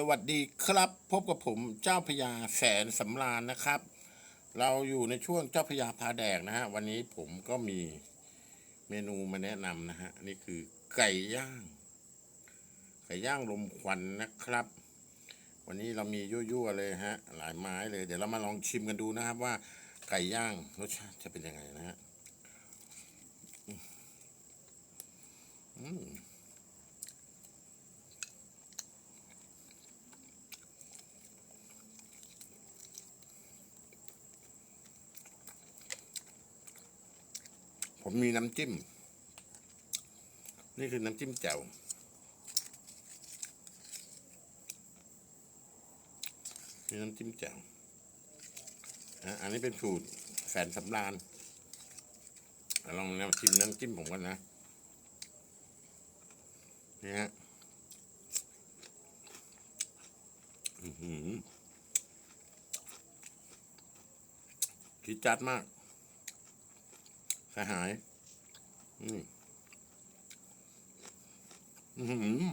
สวัสดีครับพบกับผมเจ้าพญาแสนสำราญนะครับ เราอยู่ในช่วงเจ้าพญาพาแดกนะฮะวันนี้ผมก็มีเมนูมาแนะนำนะฮะนี่คือไก่ย่าง ไก่ย่างลมควันนะครับ วันนี้เรามียั่วๆเลยฮะหลายไม้เลย เดี๋ยวเรามาลองชิมกันดูนะครับว่าไก่ย่างรสชาติจะเป็นยังไงนะฮะอืม ผมมีน้ำจิ้ม นี่คือน้ำจิ้มแจ่วนี่น้ำจิ้มแจ่วอันนี้เป็นสูตรแสนสำราญลองน้ำชิมน้ำจิ้มผมกันนะนี่ฮะอือหือคิดจัดมาก สหายอืมอือหือ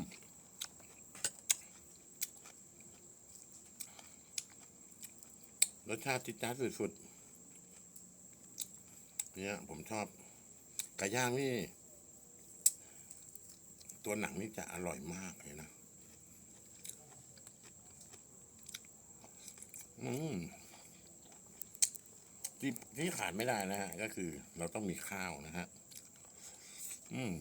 รสชาติจิดจ้าดสุดๆเนี่ยผมชอบไก่ย่างนี่ ตัวหนังนี่จะอร่อยมากเลยนะ อืม ที่ที่ขาดไม่ได้นะฮะ ก็คือเราต้องมีข้าวนะฮะ อืม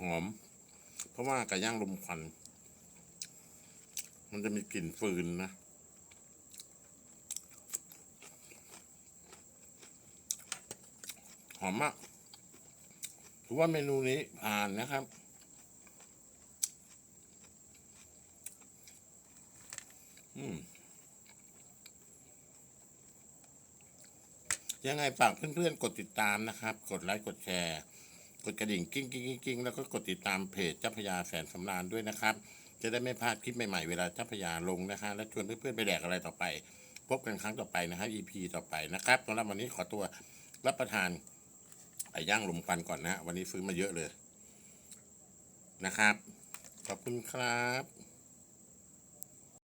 หอม เพราะว่าไก่ย่างลมควัน มันจะมีกลิ่นฟืนนะหอมมากถือว่าเมนูนี้ผ่านนะครับ อืม ยังไงฝากเพื่อนๆ กดติดตามนะครับ กดไลค์ กดแชร์ กดกระดิ่งกิ้งกิ้งกิ้งกิ้งแล้วก็กดติดตามเพจเจ้าพญาแสนสำราญด้วยนะครับ จะได้ไม่พลาดคลิปใหม่ๆ เวลาเจ้าพญาลงนะคะและชวนเพื่อนๆ ไปแดกอะไรต่อไป พบกันครั้งต่อไปนะฮะ EP ต่อไปนะครับสำหรับวันนี้ขอตัวรับประทานไก่ย่างลมควันก่อนนะฮะวันนี้ซื้อมาเยอะเลยนะครับ ขอบคุณครับ